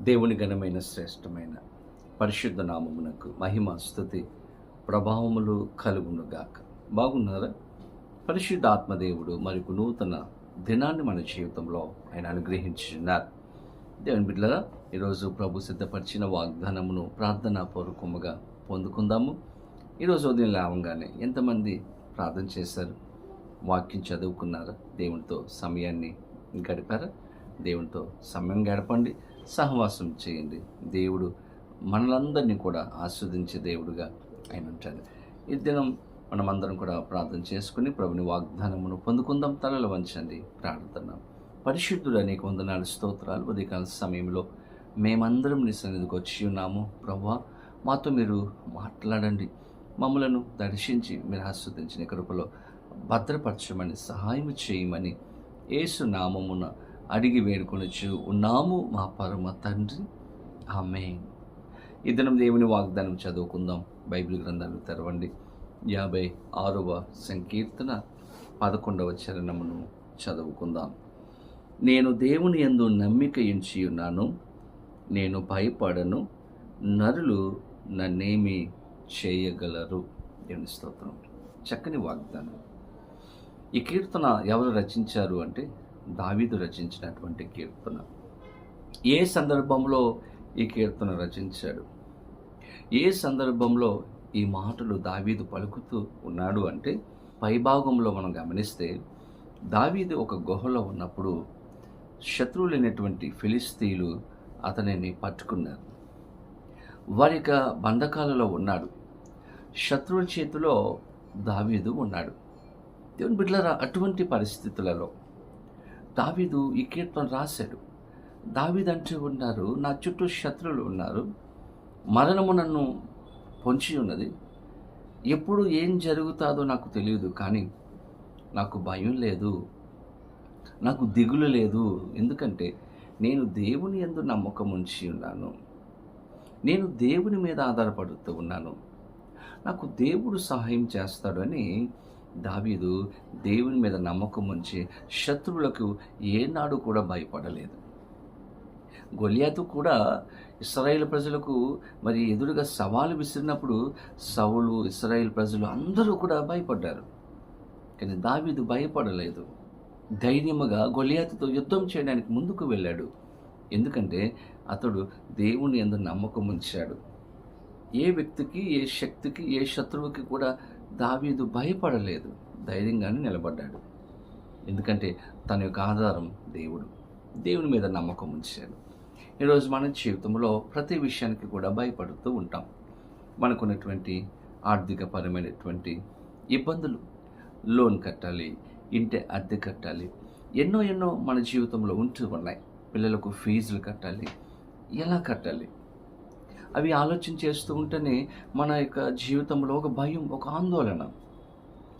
దేవుని ఘనమైన శ్రేష్టమైన పరిశుద్ధ నామమునకు మహిమ స్థుతి ప్రభావములు కలుగునుగాక. బాగున్నారా? పరిశుద్ధ ఆత్మదేవుడు మరికు నూతన దినాన్ని మన జీవితంలో ఆయన అనుగ్రహించున్నారు దేవుని బిడ్డలరా ఈరోజు ప్రభు సిద్ధపరిచిన వాగ్దానమును ప్రార్థనా పూర్వకముగా పొందుకుందాము. ఈరోజు ఉదయం లేవంగానే ఎంతమంది ప్రార్థన చేశారు? వాక్యం చదువుకున్నారా? దేవునితో సమయాన్ని గడిపారా? దేవునితో సమయం గడపండి. సహవాసం చేయండి. దేవుడు మనలందరినీ కూడా ఆస్వాదించే దేవుడుగా ఆయన ఉంటాడు. ఈ దినం మనమందరం కూడా ప్రార్థన చేసుకుని ప్రభుని వాగ్దానమును పొందుకుందాం. తలలు వంచండి. ప్రార్థన. పరిశుద్ధుడు అనేక వందనాలు స్తోత్రాలు ఉదయకాల సమయంలో మేమందరం నీ సన్నిధికి వచ్చి ఉన్నాము. ప్రభా మాతో మీరు మాట్లాడండి. మమ్మలను దర్శించి మీరు ఆస్వాదించిన కృపలో భద్రపరచమని సహాయం చేయమని ఏసు నామమున అడిగి వేడుకొనొచ్చు. ఉన్నాము మా పరమ తండ్రి. ఆమె ఈ దేవుని వాగ్దానం చదువుకుందాం. బైబిల్ గ్రంథాలు తెరవండి. యాభై ఆరవ సంకీర్తన పదకొండవ చరణమును చదువుకుందాం. నేను దేవుని ఎందు నమ్మిక ఎంచి ఉన్నాను. నేను భయపడను. నరులు నన్నేమి చేయగలరు. దేవుని స్తోత్రం. చక్కని వాగ్దానం. ఈ కీర్తన ఎవరు రచించారు అంటే దావీదు రచించినటువంటి కీర్తన. ఏ సందర్భంలో ఈ కీర్తన రచించాడు? ఏ సందర్భంలో ఈ మాటలు దావీదు పలుకుతూ ఉన్నాడు అంటే పైభాగంలో మనం గమనిస్తే దావీదు ఒక గుహలో ఉన్నప్పుడు శత్రువులైనటువంటి ఫిలిస్తీన్లు అతనిని పట్టుకున్నారు. వారి యొక్క బంధకాలలో ఉన్నాడు. శత్రువుల చేతిలో దావీదు ఉన్నాడు. దేవుని బిడ్డల అటువంటి పరిస్థితులలో దావీదు ఈ కీర్తన రాశాడు. దావీదు అంటూ ఉన్నారు నా చుట్టూ శత్రువులు ఉన్నారు మరణము నన్ను పొంచి ఉన్నది. ఎప్పుడు ఏం జరుగుతుందో నాకు తెలియదు కానీ నాకు భయం లేదు నాకు దిగులు లేదు. ఎందుకంటే నేను దేవుని ఎందు నమ్మకం ఉంచి ఉన్నాను. నేను దేవుని మీద ఆధారపడుతూ ఉన్నాను. నాకు దేవుడు సహాయం చేస్తాడని దావీదు దేవుని మీద నమ్మకం ఉంచి శత్రువులకు ఏనాడు కూడా భయపడలేదు. గొలియాతు కూడా ఇస్రాయేల్ ప్రజలకు మరి ఎదురుగా సవాలు విసిరినప్పుడు సవులు ఇస్రాయేల్ ప్రజలు అందరూ కూడా భయపడ్డారు. కానీ దావీదు భయపడలేదు. ధైర్యముగా గొలియాతుతో యుద్ధం చేయడానికి ముందుకు వెళ్ళాడు. ఎందుకంటే అతడు దేవుని ఎందు నమ్మకం ఉంచాడు. ఏ వ్యక్తికి ఏ శక్తికి ఏ శత్రువుకి కూడా దావీదు భయపడలేదు ధైర్యంగానే నిలబడ్డాడు. ఎందుకంటే తన యొక్క ఆధారం దేవుడు దేవుని మీద నమ్మకం ఉంచాడు. ఈరోజు మన జీవితంలో ప్రతి విషయానికి కూడా భయపడుతూ ఉంటాం. మనకున్నటువంటి ఆర్థికపరమైనటువంటి ఇబ్బందులు లోన్ కట్టాలి ఇంటి అద్దె కట్టాలి ఎన్నో ఎన్నో మన జీవితంలో ఉంటూ ఉన్నాయి. పిల్లలకు ఫీజులు కట్టాలి ఎలా కట్టాలి అవి ఆలోచన చేస్తూ ఉంటేనే మన యొక్క జీవితంలో ఒక భయం ఒక ఆందోళన.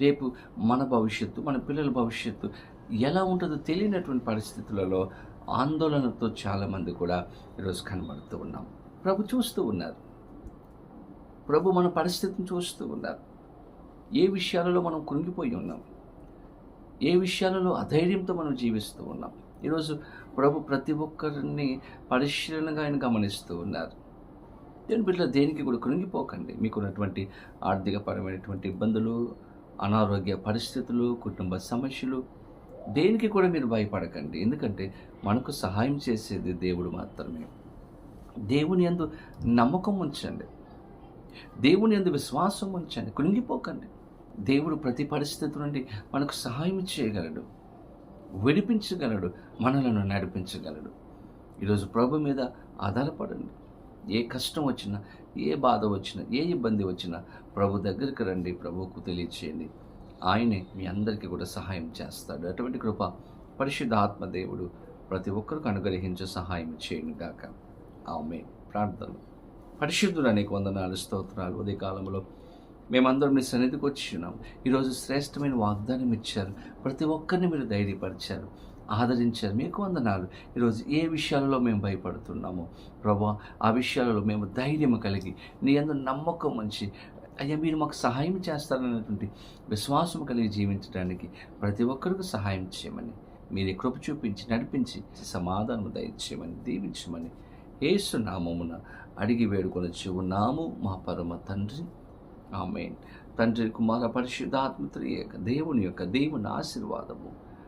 రేపు మన భవిష్యత్తు మన పిల్లల భవిష్యత్తు ఎలా ఉంటుందో తెలియనటువంటి పరిస్థితులలో ఆందోళనతో చాలామంది కూడా ఈరోజు కనబడుతూ ఉన్నాం. ప్రభు చూస్తూ ఉన్నారు. ప్రభు మన పరిస్థితిని చూస్తూ ఉన్నారు. ఏ విషయాలలో మనం కృంగిపోయి ఉన్నాం? ఏ విషయాలలో అధైర్యంతో మనం జీవిస్తూ ఉన్నాం? ఈరోజు ప్రభు ప్రతి ఒక్కరిని పరిశీలనగా ఆయన గమనిస్తూ ఉన్నారు. దేని బిడ్డలు దేనికి కూడా కృంగిపోకండి. మీకున్నటువంటి ఆర్థికపరమైనటువంటి ఇబ్బందులు అనారోగ్య పరిస్థితులు కుటుంబ సమస్యలు దేనికి కూడా మీరు భయపడకండి. ఎందుకంటే మనకు సహాయం చేసేది దేవుడు మాత్రమే. దేవుని ఎందు నమ్మకం ఉంచండి. దేవుని ఎందు విశ్వాసం ఉంచండి. కృంగిపోకండి. దేవుడు ప్రతి పరిస్థితి నుండి మనకు సహాయం చేయగలడు. విడిపించగలడు. మనలను నడిపించగలడు. ఈరోజు ప్రభు మీద ఆధారపడండి. ఏ కష్టం వచ్చినా ఏ బాధ వచ్చినా ఏ ఇబ్బంది వచ్చినా ప్రభు దగ్గరికి రండి ప్రభువుకు తెలియచేయండి. ఆయనే మీ అందరికీ కూడా సహాయం చేస్తాడు. అటువంటి కృప పరిశుద్ధ ఆత్మదేవుడు ప్రతి ఒక్కరికి అనుగ్రహించే సహాయం చేయను గాక. ఆమె ప్రార్థనలు. పరిశుద్ధుడు అనేక వందనాలు స్తోత్రాలు. ఉదయ కాలంలో మేమందరం మీ సన్నిధికి వచ్చి ఉన్నాం. ఈరోజు శ్రేష్టమైన వాగ్దానం ఇచ్చారు. ప్రతి ఒక్కరిని మీరు ధైర్యపరిచారు. ఆదరించారు. మీకు వందనాలు. ఈరోజు ఏ విషయాలలో మేము భయపడుతున్నామో ప్రభా ఆ విషయాలలో మేము ధైర్యం కలిగి నీ అందు నమ్మకం మంచి అయ్యా మీరు మాకు సహాయం చేస్తారనేటువంటి విశ్వాసం కలిగి జీవించడానికి ప్రతి ఒక్కరికి సహాయం చేయమని మీరే కృప చూపించి నడిపించి సమాధానం దయచేయమని దీవించమని ఏసు నామమున అడిగి వేడుకొని ఉన్నాము. మా పరమ తండ్రి. ఆమెన్. తండ్రి కుమార పరిశుద్ధాత్మత్రి యొక్క దేవుని యొక్క దేవుని ఆశీర్వాదము.